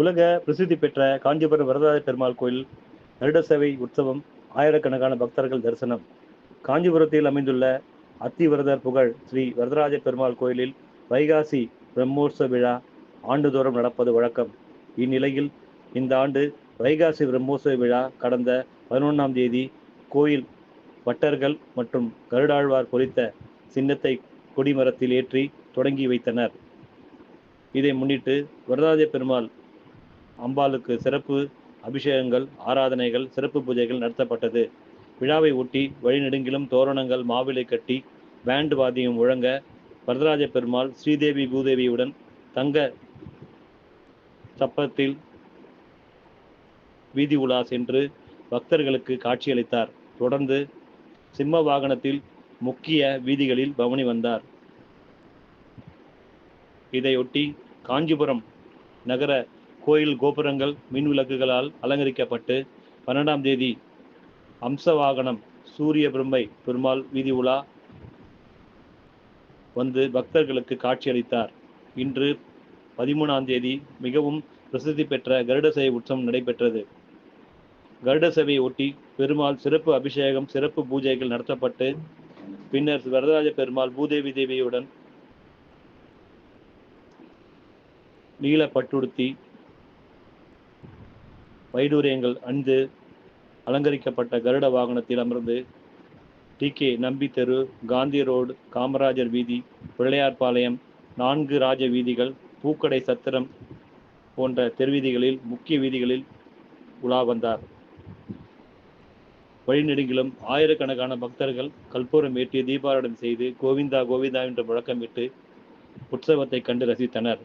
உலக பிரசித்தி பெற்ற காஞ்சிபுரம் வரதராஜ பெருமாள் கோயில் வருட சேவை உற்சவம் ஆயிரக்கணக்கான பக்தர்கள் தரிசனம். காஞ்சிபுரத்தில் அமைந்துள்ள அத்திவரதர் புகழ் ஸ்ரீ வரதராஜ பெருமாள் கோயிலில் வைகாசி பிரம்மோற்சவ விழா ஆண்டுதோறும் நடப்பது வழக்கம். இந்நிலையில் இந்த ஆண்டு வைகாசி பிரம்மோற்சவ விழா கடந்த பதினொன்றாம் தேதி கோயில் வட்டர்கள் மற்றும் கருடாழ்வார் பொறித்த சின்னத்தை கொடிமரத்தில் ஏற்றி தொடங்கி வைத்தனர். இதை முன்னிட்டு வரதராஜ பெருமாள் அம்பாளுக்கு சிறப்பு அபிஷேகங்கள் ஆராதனைகள் சிறப்பு பூஜைகள் நடத்தப்பட்டது. விழாவை ஒட்டி வழிநெடுங்கிலும் தோரணங்கள் மாவிலை கட்டி பேண்ட் வாத்தியம் முழங்க வரதராஜ பெருமாள் ஸ்ரீதேவி பூதேவியுடன் தங்க சப்பத்தில் வீதி உலா சென்று பக்தர்களுக்கு காட்சியளித்தார். தொடர்ந்து சிம்ம வாகனத்தில் முக்கிய வீதிகளில் பவனி வந்தார். இதையொட்டி காஞ்சிபுரம் நகர கோயில் கோபுரங்கள் மின் விளக்குகளால் அலங்கரிக்கப்பட்டு பன்னெண்டாம் தேதி அம்ச வாகனம் சூரிய பிரம்மை பெருமாள் வீதி உலா வந்து பக்தர்களுக்கு காட்சியளித்தார். இன்று பதிமூணாம் தேதி மிகவும் பிரசித்தி பெற்ற கருட சேவை உற்சவம் நடைபெற்றது. கருட சேவையை ஒட்டி பெருமாள் சிறப்பு அபிஷேகம் சிறப்பு பூஜைகள் நடத்தப்பட்டு பின்னர் வரதராஜ பெருமாள் பூதேவி தேவியுடன் நீல பட்டுடுத்தி வைடூரியங்கள் அணிந்து அலங்கரிக்கப்பட்ட கருட வாகனத்தில் அமர்ந்து டி. கே. நம்பி தெரு காந்தி ரோடு காமராஜர் வீதி பிள்ளையார்பாளையம் நான்கு ராஜ வீதிகள் பூக்கடை சத்திரம் போன்ற தெருவீதிகளில் முக்கிய வீதிகளில் உலா வந்தார். வழிநெடுங்கிலும் ஆயிரக்கணக்கான பக்தர்கள் கற்பூரம் ஏற்றி தீபாராதனை செய்து கோவிந்தா கோவிந்தா என்று முழக்கமிட்டு உற்சவத்தை கண்டு ரசித்தனர்.